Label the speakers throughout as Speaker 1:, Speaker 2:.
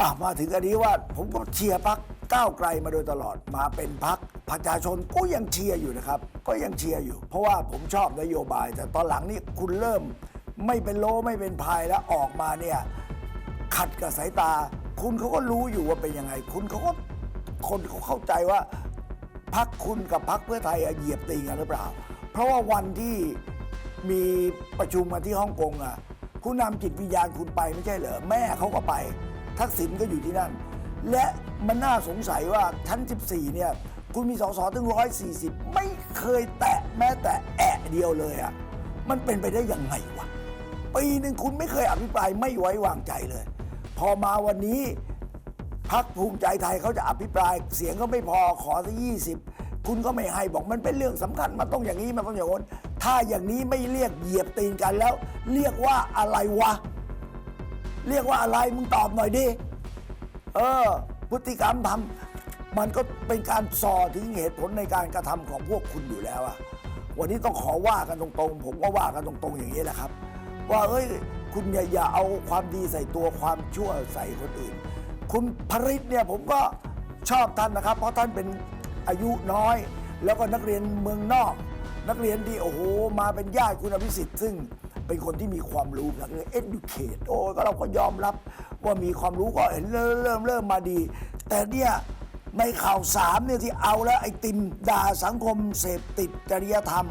Speaker 1: อะมาถึงอันนี้ว่าผมก็เชียร์พักก้าวไกลมาโดยตลอดมาเป็นพักประชาชนก็ยังเชียร์อยู่นะครับ ก็ยังเชียร์อยู่ เพราะว่าผมชอบนโยบาย แต่ตอนหลังนี่คุณเริ่ม ไม่เป็นโลไม่เป็นพายแล้วออกมาเนี่ยขัดกับสายตา คุณเขาก็รู้อยู่ว่าเป็นยังไง คุณเขาก็คนเขาเข้าใจว่าพักคุณกับพักเพื่อไทยอะเหยียบตีกันหรือเปล่า เพราะว่าวันที่มีประชุมกันที่ฮ่องกงอะคุณนำจิตวิญญาณคุณไปไม่ใช่เหรอแม่เขาก็ไป ทักษิณก็อยู่ที่นั่น และมันน่าสงสัยว่าชั้น 14 เนี่ย คุณมีสสถึง 140 ไม่เคยแตะแม้แต่แอะเดียวเลยอะมันเป็นไปได้ยังไงวะ ปีหนึ่งคุณไม่เคยอภิปรายไม่ไว้วางใจเลย พอมาวันนี้พักภูมิใจไทยเขาจะอภิปราย เสียงก็ไม่พอขอสักยี่สิบคุณก็ไม่ให้บอกมันเป็นเรื่องสำคัญมันต้องอย่างนี้มันต้องอย่างนั้นถ้าอย่างนี้ไม่เรียกเหยียบตีนกันแล้ว เรียกว่าอะไรวะ เรียกว่าอะไรมึงตอบหน่อยดิ เออ พฤติกรรมทำมันก็เป็นการส่อถึงเหตุผลในการกระทำของพวกคุณอยู่แล้วอะวันนี้ต้องขอว่ากันตรงๆ ผมก็ว่ากันตรงๆอย่างนี้แหละครับ ว่าเอ้ย คุณอย่าอย่าเอาความดีใส่ตัวความชั่วใส่คนอื่น คุณพริตเนี่ยผมก็ชอบท่านนะครับ เพราะท่านเป็นอายุน้อย แล้วก็นักเรียนเมืองนอก นักเรียนที่โอ้โหมาเป็นญาติคุณอภิสิทธิ์ซึ่ง เป็นคนที่มีความรู้นักเรียน educate โอ้ก็เราก็ยอมรับว่ามีความรู้ก็เห็นเริ่มเริ่มเริ่มมาดี แต่เนี่ยในข่าวสามเนี่ยที่เอาแล้วไอ้ติมด่าสังคมเสพติดจริยธรรม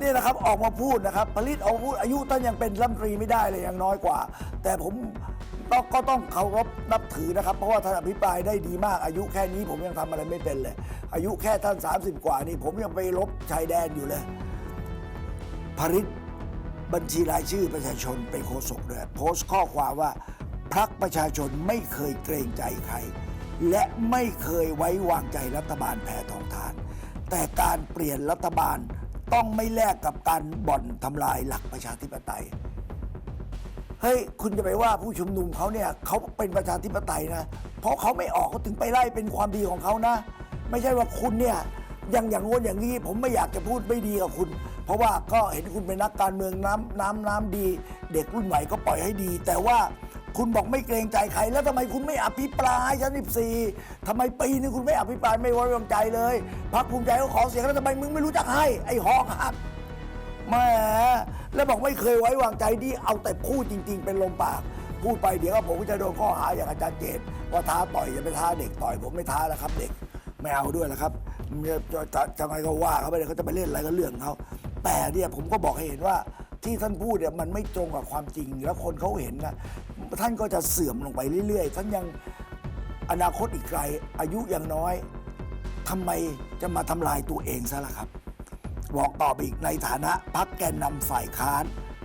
Speaker 1: นี่นะครับออกมาพูดนะครับผลิตออกมาพูดอายุท่านยังเป็นรัฐมนตรีไม่ได้เลยยังน้อยกว่า แต่ผมก็ก็ต้องเคารพนับถือนะครับ เพราะว่าท่านอภิปรายได้ดีมากอายุแค่นี้ผมยังทำอะไรไม่เป็นเลย อายุแค่ท่าน 30 กว่านี่ผมยังไปลบชายแดนอยู่เลยผลิต บัญชีรายชื่อประชาชนเป็นโฆษกด้วยโพสต์ข้อความว่าพักประชาชนไม่เคยเกรงใจใคร และไม่เคยไว้วางใจรัฐบาลแพทองทาน แต่การเปลี่ยนรัฐบาลต้องไม่แลกกับการบ่อนทำลายหลักประชาธิปไตยเฮ้ยคุณจะไปว่าผู้ชุมนุมเขาเนี่ยเขาเป็นประชาธิปไตยนะ เพราะเขาไม่ออกเขาถึงไปไล่เป็นความดีของเขานะ ไม่ใช่ว่าคุณเนี่ยยังอย่างโน้นอย่างนี้ผมไม่อยากจะพูดไม่ดีกับคุณ เพราะว่าก็เห็นคุณเป็นนักการเมืองน้ำน้ำน้ำดี เด็กรุ่นใหม่ก็ปล่อยให้ดี แต่ว่าคุณบอกไม่เกรงใจใคร แล้วทำไมคุณไม่อภิปรายชั้นสิบสี่ทำไมปีนึงคุณไม่อภิปรายไม่ไว้วางใจเลยพรรคภูมิใจเขาขอเสียงแล้วทำไมมึงไม่รู้จักให้ ไอ้หอกหักแหม่แล้วบอกไม่เคยไว้วางใจดีเอาแต่พูดจริง ๆ เป็นลมปาก พูดไปเดี๋ยวผมก็จะโดนข้อหาอย่างอาจารย์เจตว่าท้าต่อยจะไปท้าเด็กต่อยผมไม่ท้าแล้วครับเด็กไม่เอาด้วยแล้วครับ จะจะทำไมก็ว่าเขาไปเลยเขาจะไปเล่นอะไรก็เรื่องเขาแต่เนี่ยผมก็บอกให้เห็นว่าที่ท่านพูดเนี่ยมันไม่ตรงกับความจริง แล้วคนเขาเห็นนะท่านก็จะเสื่อมลงไปเรื่อย ๆ ท่านยังอนาคตอีกไกล อายุยังน้อยทำไมจะมาทำลายตัวเองซะล่ะครับ บอกต่อไปอีกในฐานะพักแกนนำฝ่ายค้าน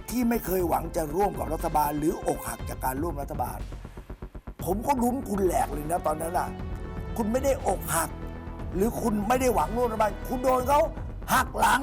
Speaker 1: ที่ไม่เคยหวังจะร่วมกับรัฐบาล หรืออกหักจากการร่วมรัฐบาล ผมก็ลุ้นคุณแหลกเลยนะตอนนั้นน่ะ คุณไม่ได้อกหัก หรือคุณไม่ได้หวังร่วมรัฐบาลคุณโดนเขาหักหลัง